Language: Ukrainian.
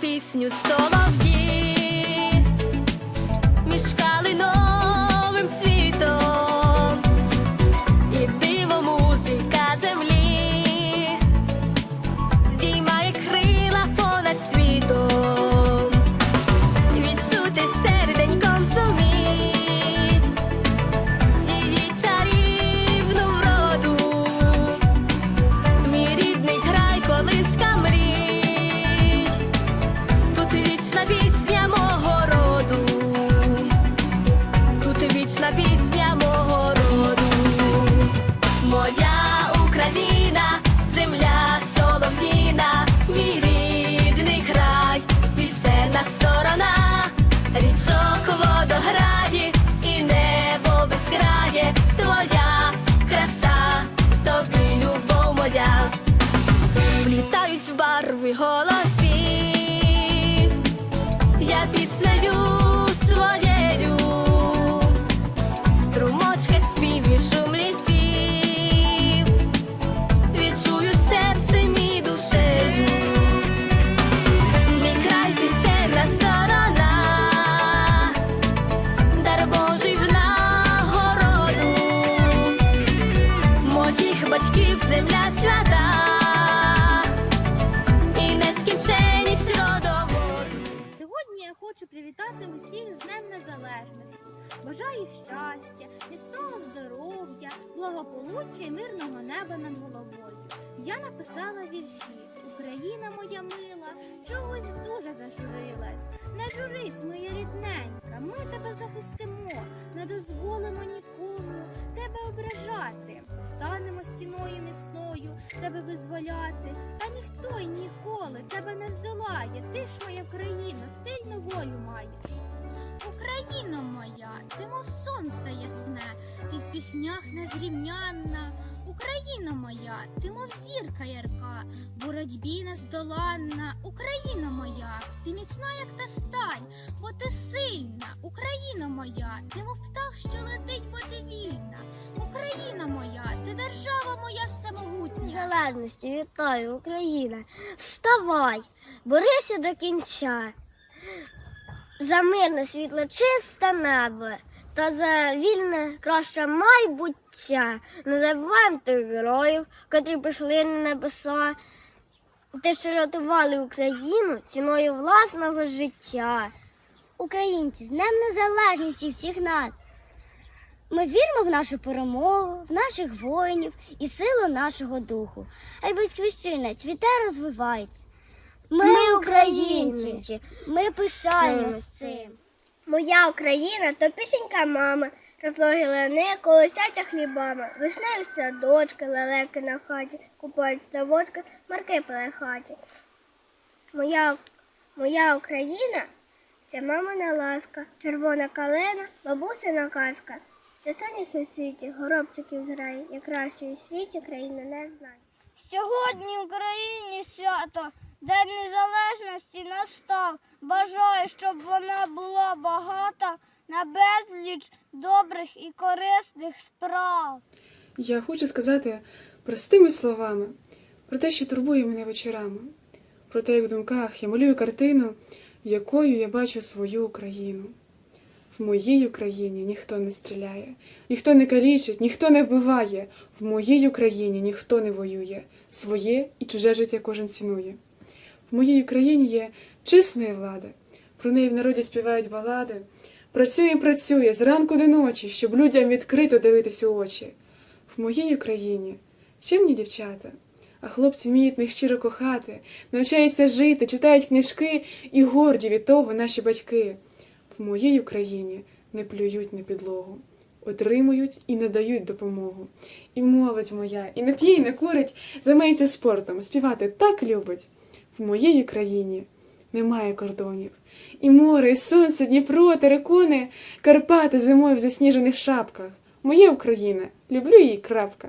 пісню солов'ї, мішкали новим цвітом, моя земля солов'їна, мій рідний край, пісенна сторона, річок водограді і небо безкрає, твоя краса, тобі любов моя. Влітаюсь в барви голосів, я піснею хочу привітати усіх з Днем Незалежності. Бажаю щастя, міцного здоров'я, благополуччя і мирного неба над головою. Я написала вірші. Україна моя мила, чогось дуже зажурилась. Не журись, моя рідненька, ми тебе захистимо, не дозволимо нікому тебе ображати. Станемо стіною міцною, тебе визволяти, та ніхто й ніколи тебе не здолає. Ти ж моя країна, сильну волю маєш. Україно моя, ти мов сонце ясне, ти в піснях незрівнянна. Україна моя, ти мов зірка ярка, боротьбі нездоланна. Україна моя, ти міцна, як та сталь, бо ти сильна. Україна моя, ти мов птах, що летить, бо ти вільна. Україна моя, ти держава моя всемогутня. Незалежності вітаю, Україна. Вставай, борися до кінця. За мирне світло чисте небо та за вільне краще майбуття. Не забуваємо тих героїв, котрі пішли на небеса. Те, що рятували Україну ціною власного життя. Українці, з Днем Незалежності всіх нас. Ми віримо в нашу перемогу, в наших воїнів і силу нашого духу. А й батьківщина цвіте розвивається. Ми, українці, ми пишаємось цим. Моя Україна то пісенька мами, розлоги лани, колосяться хлібами, вишневі садочки, лелеки на хаті, купають ставочки, марки хаті. Моя, моя Україна це мамина ласка, червона калина, бабусина казка. Це соняхи світі, горобчиків зграє, як кращої світі країни не знає. Сьогодні Україні свято, День Незалежності настав. Бажаю, щоб вона була багата на безліч добрих і корисних справ. Я хочу сказати простими словами про те, що турбує мене вечорами, про те, як в думках я малюю картину, якою я бачу свою Україну. В моїй Україні ніхто не стріляє, ніхто не калічить, ніхто не вбиває. В моїй Україні ніхто не воює. Своє і чуже життя кожен цінує. В моїй Україні є чесна влада. Про неї в народі співають балади. Працює і працює зранку до ночі, щоб людям відкрито дивитись у очі. В моїй Україні чимні дівчата, а хлопці вміють них щиро кохати, навчаються жити, читають книжки і горді від того наші батьки. В моїй Україні не плюють на підлогу, отримують і не дають допомогу. І молодь моя, і не п'є, і не курить, займається спортом, співати так любить. В моїй Україні немає кордонів. І море, і сонце, Дніпро, терикони, Карпати зимою в засніжених шапках. Моя Україна, люблю її крапка.